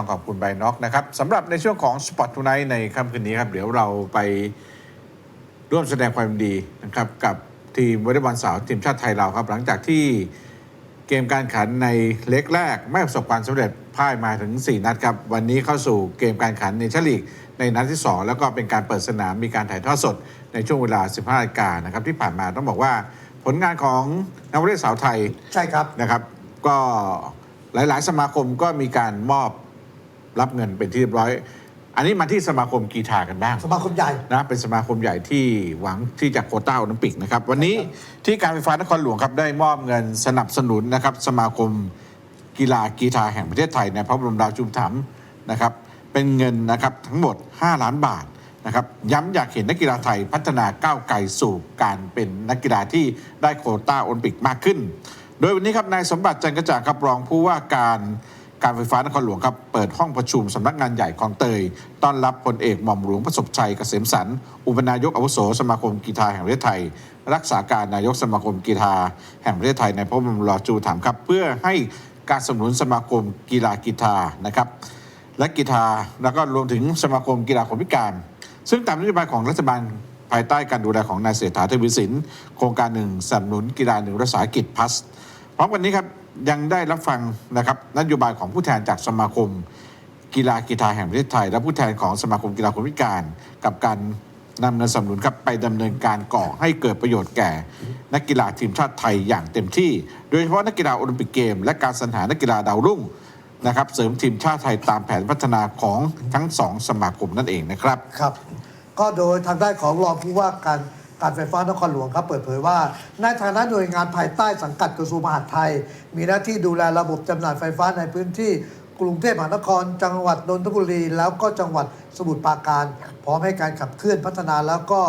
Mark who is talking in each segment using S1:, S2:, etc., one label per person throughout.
S1: ต้องขอบคุณไบน็อกนะครับสำหรับในช่วงของ Spot Tonight ในค่ำคืนนี้ครับ เดี๋ยวเราไปร่วมแสดงความยินดีนะครับกับทีมวอลเลย์บอลสาวทีมชาติไทยเราครับ หลังจากที่เกมการแข่งขันในเล็กแรก ไม่ประสบความสำเร็จพ่ายมาถึง 4 นัดครับ วันนี้เข้าสู่เกมการแข่งขันในชลีกในนัดที่ 2 แล้วก็เป็นการเปิดสนามมีการถ่ายทอดสดในช่วงเวลา 15นาฬิกานะครับที่ผ่านมาต้องบอกว่าผลงานของนักวอลเลย์สาวไทย
S2: ใช่ครับ
S1: นะครับ ก็หลาย ๆ สมาคมก็มีการมอบ รับเงินเป็นที่เรียบร้อย อันนี้มาที่สมาคมกีฬากันบ้าง
S2: สมาคมใหญ่
S1: นะเป็นสมาคมใหญ่ที่หวังที่จะโควต้าโอลิมปิกนะครับวันนี้ที่การไฟฟ้านครหลวงครับได้มอบเงินสนับสนุนนะครับสมาคมกีฬากีฬาแห่งประเทศไทยในพระบรมราชูปถัมภ์นะครับเป็นเงินนะครับทั้งหมด 5 ล้านบาทนะครับย้ำอยากเห็นนักกีฬาไทยพัฒนาก้าวไกลสู่การเป็นนักกีฬาที่ได้โควต้าโอลิมปิกมากขึ้น โดยวันนี้ครับนายสมบัติจันทร์กระจ่างครับรองผู้ว่าการ การไฟฟ้านครหลวงครับเปิดห้องประชุมสำนักงานใหญ่คลองเตย ต้อนรับพลเอกหม่อมหลวงประสบชัยเกษมสันอุปนายกอาวุโสสมาคมกีฬาแห่งประเทศไทย รักษาการนายกสมาคมกีฬาแห่งประเทศไทยในพระบรมราชูถัมครับ เพื่อให้การสนับสนุนสมาคมกีฬากีฬานะครับ และกีฬาแล้วก็รวมถึงสมาคมกีฬาคนพิการ ซึ่งตามนโยบายของรัฐบาลภายใต้การดูแลของนายเศรษฐาทวีสินโครงการหนึ่งสนับสนุนกีฬาหนึ่งรักษากิจพัส ร้อมกันนี้ครับยังได้รับฟังนะครับนโยบายของผู้แทนจากสมาคม กีฬากีฬาแห่งประเทศไทย และผู้แทนของสมาคมกีฬาคนพิการ กับการนำเงินสนับสนุนครับไปดำเนินการก่อให้เกิดประโยชน์แก่ นักกีฬาทีมชาติไทยอย่างเต็มที่ โดยเฉพาะนักกีฬาโอลิมปิกเกม และการสรรหานักกีฬาดาวรุ่งนะครับเสริมทีมชาติไทยตามแผนพัฒนาของทั้งสองสมาคมนั่นเองนะครับ
S2: ครับ ก็โดยทางด้านของรองผู้ว่าการ การไฟฟ้านครหลวงครับเปิดเผยว่า ในฐานะหน่วยงานภายใต้สังกัดกระทรวงมหาดไทย มีหน้าที่ดูแลระบบจำหน่ายไฟฟ้าในพื้นที่กรุงเทพมหานคร จังหวัดนนทบุรี แล้วก็จังหวัดสมุทรปราการ พร้อมให้การขับเคลื่อนพัฒนา แล้วก็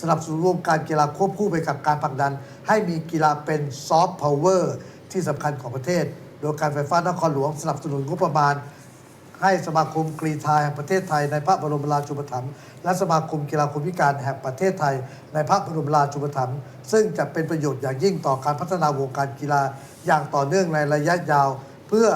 S2: สนับสนุนวงการกีฬาควบคู่ไปกับการผลักดัน ให้มีกีฬาเป็นซอฟต์พาวเวอร์ที่สำคัญของประเทศ โดยการไฟฟ้านครหลวงสนับสนุนงบประมาณ ให้สมาคมกรีฑาแห่งประเทศไทยในพระบรมราชูปถัมภ์และสมาคมกีฬาคนพิการแห่งประเทศไทย ในพระบรมราชูปถัมภ์ซึ่งจะเป็นประโยชน์อย่างยิ่งต่อการพัฒนาวงการกีฬาอย่างต่อเนื่องในระยะยาว เพื่อ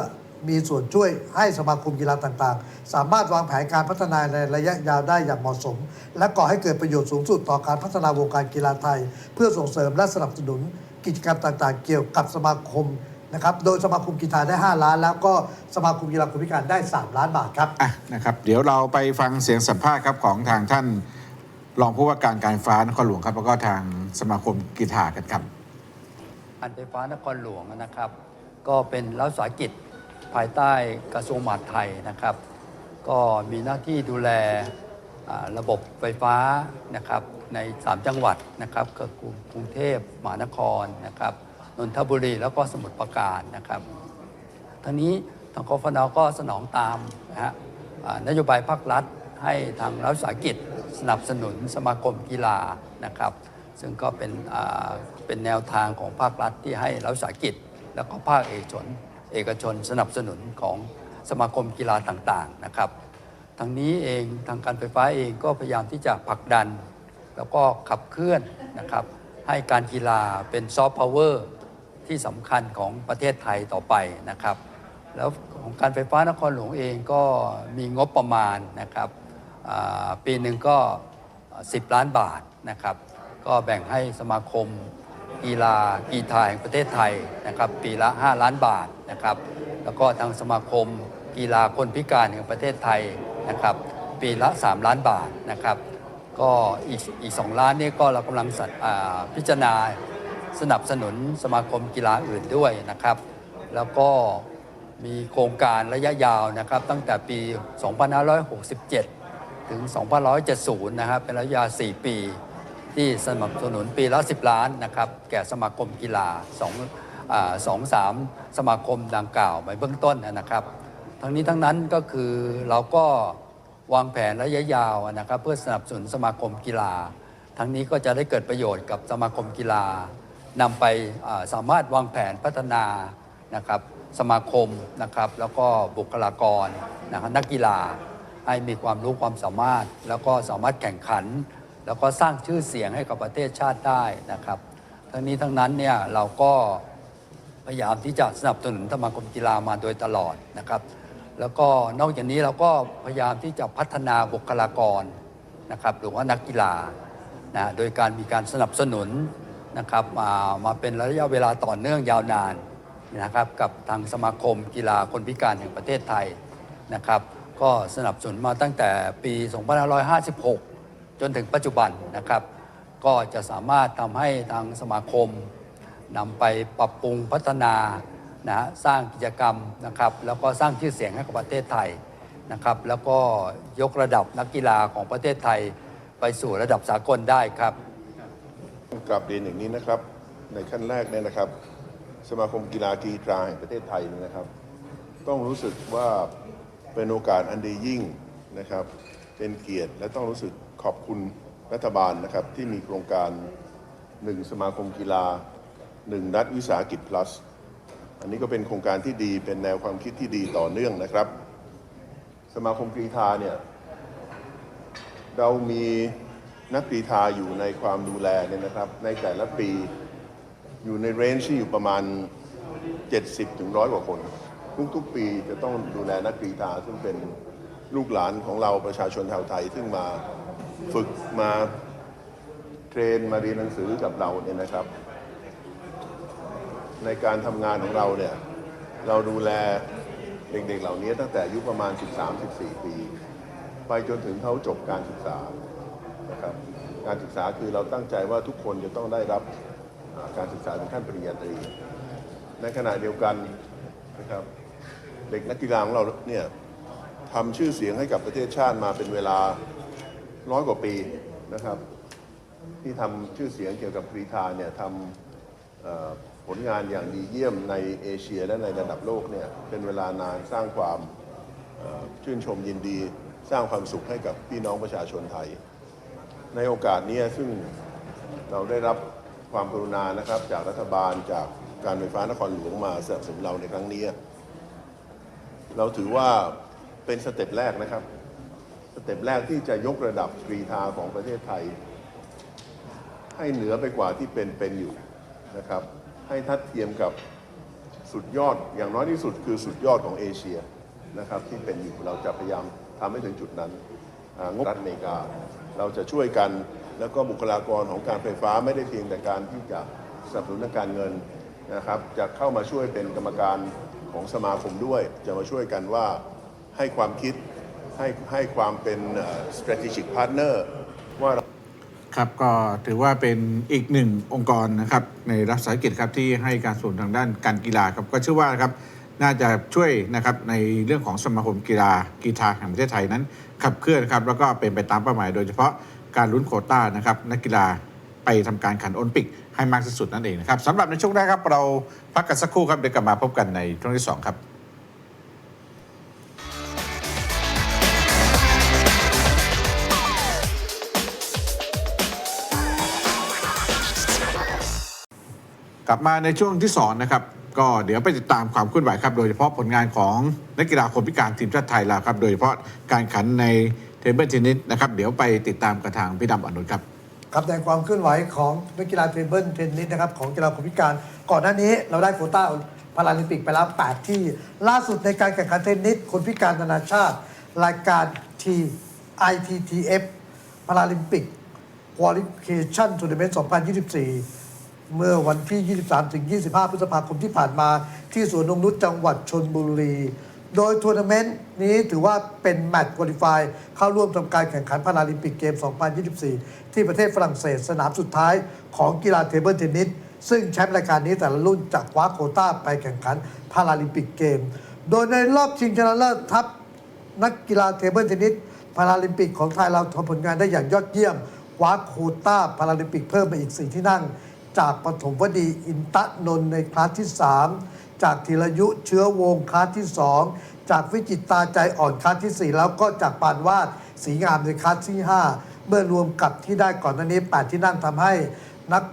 S2: มีส่วนช่วยให้สมาคมกีฬาต่างๆ สามารถวางแผนการพัฒนาในระยะยาวได้อย่างเหมาะสม และก่อให้เกิดประโยชน์สูงสุดต่อการพัฒนาวงการกีฬาไทย เพื่อส่งเสริมและสนับสนุนกิจกรรมต่างๆ เกี่ยวกับสมาคม นะครับโดยสมาคมกีฬาได้ 5 ล้าน แล้วก็สมาคมกีฬาคนพิการได้ 3 ล้านบาทครับ
S1: อะนะครับเดี๋ยวเราไปฟังเสียงสัมภาษณ์ครับของทางท่านรองผู้ว่าการการไฟฟ้านครหลวงครับแล้วก็ทางสมาคมกีฬากันครับ
S3: การไฟฟ้านครหลวงนะครับ ก็เป็นรัฐวิสาหกิจภายใต้กระทรวงมหาดไทยนะครับ ก็มีหน้าที่ดูแลอ่าระบบไฟฟ้านะครับใน 3 จังหวัดนะครับก็กรุงกรุงเทพมหานครนะครับ นนทบุรีแล้วก็สมุทรปราการนะครับทั้งนี้ทางกฟนก็สนองตามนะฮะนโยบายภาครัฐให้ทางรัฐวิสาหกิจสนับสนุนสมาคมกีฬานะครับ ซึ่งก็เป็นเป็นแนวทางของภาครัฐที่ให้รัฐวิสาหกิจ แล้วก็ภาคเอกชน เอกชนสนับสนุนของสมาคมกีฬาต่างๆนะครับทางนี้เองทางการไฟฟ้าเองก็พยายามที่จะผลักดัน แล้วก็ขับเคลื่อนนะครับให้การกีฬาเป็นซอฟต์พาวเวอร์ ที่สำคัญของประเทศไทยต่อไปนะครับ แล้วของการไฟฟ้านครหลวงเองก็มีงบประมาณนะครับปีหนึ่งก็ 10 ล้านบาทนะครับ ก็แบ่งให้สมาคมกีฬากีฬาแห่งประเทศไทยนะครับ ปีละ 5 ล้านบาทนะครับ แล้วก็ทางสมาคมกีฬาคนพิการแห่งประเทศไทยนะครับ ปีละ 3 ล้านบาทนะครับ ก็อีกอีกสองล้านนี่ก็เรากำลังพิจารณา สนับสนุนสมาคมกีฬาอื่นด้วยนะครับ แล้วก็มีโครงการระยะยาวนะครับ ตั้งแต่ปี 2567 ถึง 2570 นะครับ เป็นระยะ 4 ปี ที่สนับสนุนปีละ 10 ล้านนะครับ แก่สมาคมกีฬา2อ่าสองสามสมาคมดังกล่าวไปเบื้องต้นนะครับ ทั้งนี้ทั้งนั้นก็คือเราก็วางแผนระยะยาวนะครับ เพื่อสนับสนุนสมาคมกีฬา ทั้งนี้ก็จะได้เกิดประโยชน์กับสมาคมกีฬา นำไปสามารถวางแผนพัฒนานะครับสมาคมนะครับแล้วก็บุคลากรนะครับนักกีฬาให้มีความรู้ความสามารถ แล้วก็สามารถแข่งขัน แล้วก็สร้างชื่อเสียงให้กับประเทศชาติได้นะครับ ทั้งนี้ทั้งนั้นเนี่ยเราก็พยายามที่จะสนับสนุนสมาคมกีฬามาโดยตลอดนะครับ แล้วก็นอกจากนี้เราก็พยายามที่จะพัฒนาบุคลากรนะครับหรือว่านักกีฬานะโดยการมีการสนับสนุน นะครับมามาเป็นระยะเวลาต่อเนื่องยาวนานนะครับกับทางสมาคมกีฬาคนพิการแห่งประเทศไทยนะครับ ก็สนับสนุนมาตั้งแต่ปี 2556 จนถึงปัจจุบันนะครับ ก็จะสามารถทำให้ทางสมาคมนำไปปรับปรุงพัฒนานะฮะสร้างกิจกรรมนะครับ แล้วก็สร้างชื่อเสียงให้กับประเทศไทยนะครับ แล้วก็ยกระดับนักกีฬาของประเทศไทยไปสู่ระดับสากลได้ครับ
S4: กลับเรียนอย่างนี้นะครับ ในขั้นแรกเนี่ยนะครับ สมาคมกีฬากีฬาแห่งประเทศไทยนะครับ ต้องรู้สึกว่าเป็นโอกาสอันดียิ่งนะครับ เป็นเกียรติและต้องรู้สึกขอบคุณรัฐบาลนะครับที่มีโครงการหนึ่งสมาคมกีฬาหนึ่งนัดวิสาหกิจ plus อันนี้ก็เป็นโครงการที่ดีเป็นแนวความคิดที่ดีต่อเนื่องนะครับ สมาคมกรีฑาเนี่ยเรามี นักกรีฑาอยู่ในความดูแลเนี่ยนะครับ ในแต่ละปีอยู่ในเรนจ์ที่อยู่ประมาณ 70ถึงร้อยกว่าคน ทุกๆปีจะต้องดูแลนักกรีฑาซึ่งเป็นลูกหลานของเราประชาชนชาวไทย ซึ่งมาฝึกมาเทรนมาเรียนหนังสือกับเราเนี่ยนะครับ ในการทำงานของเราเนี่ยเราดูแลเด็กๆเหล่านี้ตั้งแต่อายุประมาณ 13-14 ปี ไปจนถึงเขาจบการศึกษา การศึกษาคือเราตั้งใจว่าทุกคนจะต้องได้รับการศึกษาถึงขั้นปริญญาตรี ในขณะเดียวกันนะครับเด็กนักกีฬาของเราเนี่ยทำชื่อเสียงให้กับประเทศชาติมาเป็นเวลาร้อยกว่าปีนะครับ ที่ทำชื่อเสียงเกี่ยวกับกรีฑาเนี่ยทำผลงานอย่างดีเยี่ยมในเอเชียและในระดับโลกเนี่ยเป็นเวลานานสร้างความชื่นชมยินดี สร้างความสุขให้กับพี่น้องประชาชนไทย ในโอกาสนี้ซึ่งเราได้รับความกรุณานะครับ จากรัฐบาลจากการไฟฟ้านครหลวงมาสนับสนุนเราในครั้งนี้ เราถือว่าเป็นสเต็ปแรกนะครับ สเต็ปแรกที่จะยกระดับกรีฑาของประเทศไทย ให้เหนือไปกว่าที่เป็นเป็นอยู่นะครับ ให้ทัดเทียมกับสุดยอดอย่างน้อยที่สุดคือสุดยอดของเอเชียนะครับที่เป็นอยู่เราจะพยายามทำให้ถึงจุดนั้นงบรัฐอเมริกา เราจะช่วยกัน แล้วก็บุคลากรของการไฟฟ้าไม่ได้เพียงแต่การที่จะสนับสนุนทางการเงินนะครับ จะเข้ามาช่วยเป็นกรรมการของสมาคมด้วย จะมาช่วยกันว่าให้ความคิดให้ให้ความเป็น strategic partner ว่า
S1: ครับก็ถือว่าเป็นอีกหนึ่งองค์กรนะครับในรัฐสาหกิจครับที่ให้การสนับสนุนทางด้านการกีฬาครับก็เชื่อว่าครับ น่าจะช่วยนะครับในเรื่องของสมาคมกีฬากีฬาแห่งประเทศไทยนั้น ขับเคลื่อนครับแล้วก็เป็นไปตามเป้าหมาย โดยเฉพาะการลุ้นโคต้านะครับนักกีฬาไปทำการแขันโอลิมปิกให้มากที่สุดนั่นเองนะครับสำหรับในช่วงแรกครับเราพักกันสักครู่ครับเดี๋ยวกลับมาพบกันในช่วงที่สองครับกลับมาในช่วงที่สองนะครับ ก็เดี๋ยวไปติดตามความเคลื่อนไหวครับ โดยเฉพาะผลงานของนักกีฬาคนพิการทีมชาติไทยเราครับ โดยเฉพาะการขันในเทเบิลเทนนิสนะครับ เดี๋ยวไปติดตามกับทางพี่ดำอนุชครับ
S2: ครับในความเคลื่อนไหวของนักกีฬาเทเบิลเทนนิสนะครับของกีฬาคนพิการ ก่อนหน้านี้เราได้โควต้าพาราลิมปิกไปแล้ว8ที่ ล่าสุดในการแข่งขันเทนนิสคนพิการนานาชาติ รายการ T ITTF พาราลิมปิก Qualification Tournament 2024 เมื่อวันที่ 23-25 พฤษภาคมที่ผ่านมา ที่สวนนงนุชจังหวัดชนบุรี โดยทัวร์นาเมนต์นี้ถือว่าเป็นแมตช์คุริฟายเข้าร่วมทำการแข่งขันพาราลิมปิกเกม 2024 ที่ประเทศฝรั่งเศสสนามสุดท้ายของกีฬาเทเบิลเทนนิสซึ่งแชมป์รายการนี้แต่ละรุ่นจะคว้าโคต้าไปแข่งขันพาราลิมปิกเกม โดยในรอบชิงชนะเลิศทัพนักกีฬาเทเบิลเทนนิสพาราลิมปิกของไทยเราทำผลงานได้อย่างยอดเยี่ยมคว้าโคต้าพาราลิมปิกเพิ่มไปอีก 4 ที่นั่ง จากปฐมวดีอินตะนนในคลาสที่ 3 จากธีรยุเชื้อวงคลาสที่ 2 จากวิจิตตาใจอ่อนคลาสที่ 4 แล้วก็จากปานวาดสีงามในคลาสที่ 5 เมื่อรวมกับที่ได้ก่อนหน้านี้ 8 ที่นั่งทำให้นัก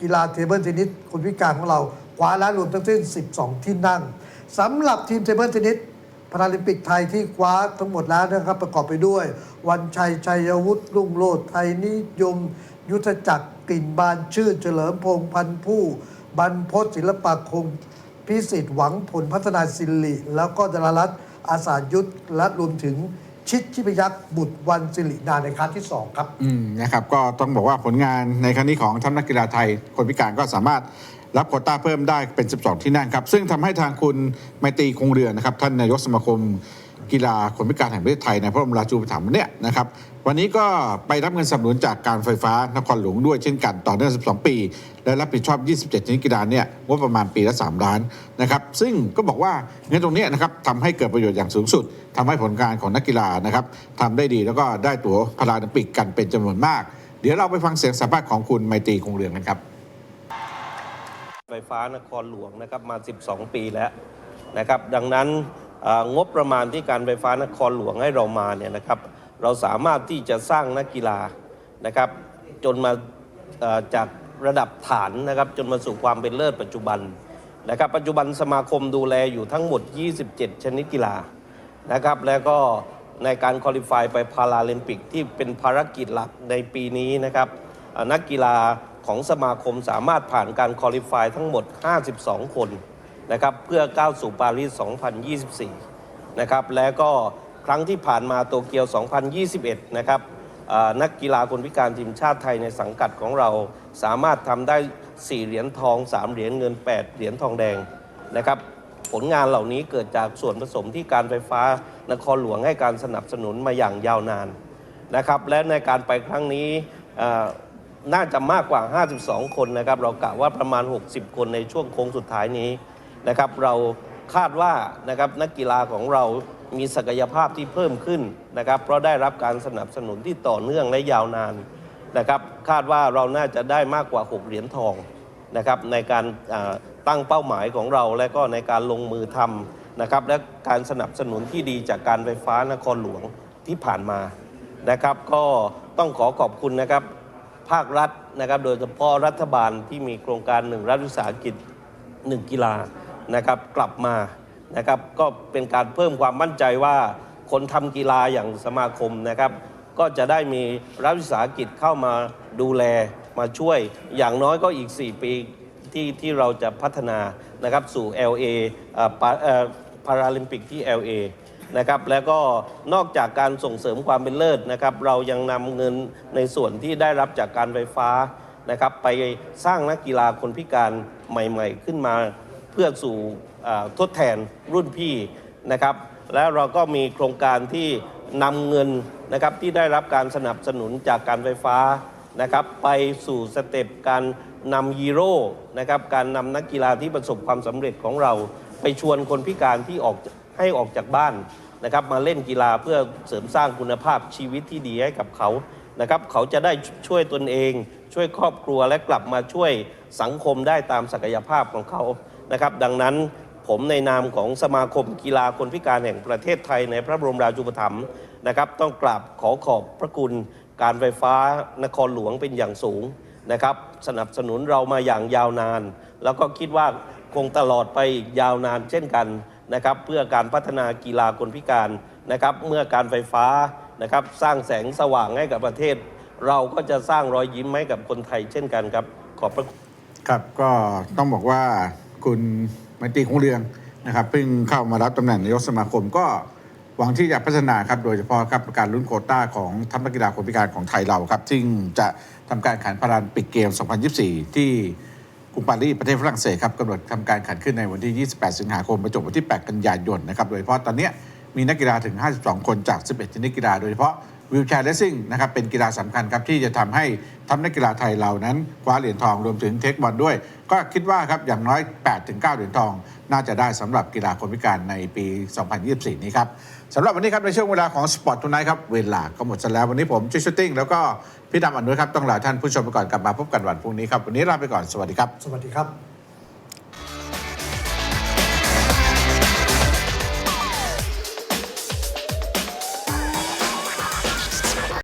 S2: กีฬาเทเบิลเทนนิสคนพิการของเราคว้าแล้วรวมทั้งสิ้น 12 ที่นั่งสำหรับทีมเทเบิลเทนนิสพาราลิมปิกไทยที่คว้าทั้งหมดแล้วนะครับประกอบไปด้วย วันชัยชัยวุฒิรุ่งโรจน์ไทยนิยม ยุทธจักร กลิ่นบานชื่นเฉลิมพงษ์พันผู้ บรรพศศิลปาคงพิสิทธิ์หวังผลพัฒนาสิริแล้วก็ดารารัตอาสายุทธและรวมถึงชิดชิพยักษ์บุตรวันสิรินาในครั้งที่สองครับ
S1: อืมนะครับก็ต้องบอกว่าผลงานในครั้งนี้ของทัพนักกีฬาไทย คนพิการก็สามารถรับโควต้าเพิ่มได้เป็น 12 ที่นั่งครับ ซึ่งทำให้ทางคุณไมตรีคงเรืองนะครับ ท่านนายกสมาคม กีฬาคนพิการแห่งประเทศไทยในพระบรมราชูปถัมภ์เนี่ยนะครับวันนี้ก็ไปรับเงินสนับสนุนจากการไฟฟ้านครหลวงด้วยเช่นกันต่อเนื่อง 12 ปี และรับผิดชอบ 27 ชนิดกีฬาเนี่ยงบประมาณปีละ 3 ล้านนะครับซึ่งก็บอกว่าเงินตรงนี้นะครับทำให้เกิดประโยชน์อย่างสูงสุดทำให้ผลงานของนักกีฬานะครับทำได้ดีแล้วก็ได้ตั๋วพาราลิมปิกกันเป็นจำนวนมาก เดี๋ยวเราไปฟังเสียงสัมภาษณ์ของคุณไมตรีคงเรืองกันครับ
S5: ไฟฟ้านครหลวงนะครับมา 12 ปีแล้วนะครับดังนั้น งบประมาณที่การไฟฟ้านครหลวงให้เรามาเนี่ยนะครับ เราสามารถที่จะสร้างนักกีฬานะครับ จนมาจากระดับฐานนะครับ จนมาสู่ความเป็นเลิศปัจจุบันนะครับ ปัจจุบันสมาคมดูแลอยู่ทั้งหมด 27 ชนิดกีฬานะครับ แล้วก็ในการคอลิฟายไปพาราลิมปิกที่เป็นภารกิจหลักในปีนี้นะครับ นักกีฬาของสมาคมสามารถผ่านการคอลิฟายทั้งหมด 52 คน นะครับเพื่อก้าวสู่ปารีส 2024 นะครับแล้วก็ครั้งที่ผ่านมาโตเกียว 2021 นะครับเอ่อนักกีฬาคนพิการทีมชาติไทยในสังกัดของเราสามารถทำได้ 4 เหรียญทอง 3 เหรียญเงิน 8 เหรียญทองแดงนะครับผลงานเหล่านี้เกิดจากส่วนผสมที่การไฟฟ้านครหลวงให้การสนับสนุนมาอย่างยาวนานนะครับและในการไปครั้งนี้น่าจะมากกว่า 52 คนนะครับ เรากะว่าประมาณ 60 คนในช่วงโค้งสุดท้ายนี้ นะครับเราคาดว่านะครับนักกีฬาของเรามีศักยภาพที่เพิ่มขึ้นนะครับ เพราะได้รับการสนับสนุนที่ต่อเนื่องและยาวนานนะครับ คาดว่าเราน่าจะได้มากกว่า 6 เหรียญทองนะครับ ในการตั้งเป้าหมายของเราและก็ในการลงมือทำนะครับ และการสนับสนุนที่ดีจากการไฟฟ้านครหลวงที่ผ่านมานะครับ ก็ต้องขอขอบคุณนะครับ ภาครัฐนะครับ โดยเฉพาะรัฐบาลที่มีโครงการหนึ่งรัฐวิสาหกิจหนึ่งกีฬา นะครับกลับมานะครับก็เป็นการเพิ่มความมั่นใจว่าคนทำกีฬาอย่างสมาคมนะครับ ก็จะได้มีรัฐวิสาหกิจเข้ามาดูแลมาช่วยอย่างน้อยก็อีก 4 ปีที่ที่เราจะพัฒนานะครับสู่ LA อ่าปาเอ่อพาราลิมปิกที่ LA นะครับแล้วก็นอกจากการส่งเสริมความเป็นเลิศนะครับ เรายังนำเงินในส่วนที่ได้รับจากการไฟฟ้านะครับ ไปสร้างนักกีฬาคนพิการใหม่ ๆ ขึ้นมา เพื่อสู่ทดแทนรุ่นพี่นะครับ แล้วเราก็มีโครงการที่นำเงินนะครับที่ได้รับการสนับสนุนจากการไฟฟ้านะครับไปสู่สเต็ปการนำฮีโร่นะครับการนำนักกีฬาที่ประสบความสำเร็จของเรา ไปชวนคนพิการที่ออกให้ออกจากบ้านนะครับมาเล่นกีฬาเพื่อเสริมสร้างคุณภาพชีวิตที่ดีให้กับเขานะครับเขาจะได้ช่วยตนเอง ช่วยครอบครัวและกลับมาช่วยสังคมได้ตามศักยภาพของเขา นะครับดังนั้นผมในนามของสมาคมกีฬาคนพิการแห่งประเทศไทยในพระบรมราชูปถัมภ์นะครับ ต้องกราบขอขอบพระคุณการไฟฟ้านครหลวงเป็นอย่างสูงนะครับ สนับสนุนเรามาอย่างยาวนาน แล้วก็คิดว่าคงตลอดไปอีกยาวนานเช่นกันนะครับ เพื่อการพัฒนากีฬาคนพิการนะครับ เมื่อการไฟฟ้านะครับ สร้างแสงสว่างให้กับประเทศ เราก็จะสร้างรอยยิ้มให้กับคนไทยเช่นกันครับ ขอบพระคุณ
S1: ครับก็ต้องบอกว่า คุณไมตรีคงเรืองนะครับเพิ่งเข้ามารับตำแหน่งนายกสมาคมก็หวังที่จะพัฒนาครับโดยเฉพาะครับการลุ้นโคต้าของทัพนักกีฬาคนพิการของไทยเราครับซึ่งจะทำการแข่งพาราลิมปิกเกม 2024 ที่กรุงปารีสประเทศฝรั่งเศสครับกำหนดทำการแข่งขึ้นในวันที่ 28 สิงหาคมไปจบวันที่ 8 กันยายนนะครับโดยเฉพาะตอนนี้มีนักกีฬาถึง 52 คนจาก 11 ชนิดกีฬาโดยเฉพาะ วิวแชร์เลสซิ่งนะครับเป็นกีฬาสำคัญครับที่จะทำให้ทำนักกีฬาไทยเรานั้นคว้าเหรียญทองรวมถึงเทคบอลด้วย ก็คิดว่าครับอย่างน้อย 8-9 เหรียญทอง น่าจะได้สำหรับกีฬาคนพิการในปี 2024 นี้ครับสำหรับวันนี้ครับในช่วงเวลาของสปอร์ตทูไนครับเวลาก็หมดซะแล้ววันนี้ผมจุชชูติ้งแล้วก็พี่ดำอนุครับต้องลาท่านผู้ชมไปก่อนกลับมาพบกันวันพรุ่งนี้ครับวันนี้ลาไปก่อนสวัสดีครับ
S2: สวัสดีครับ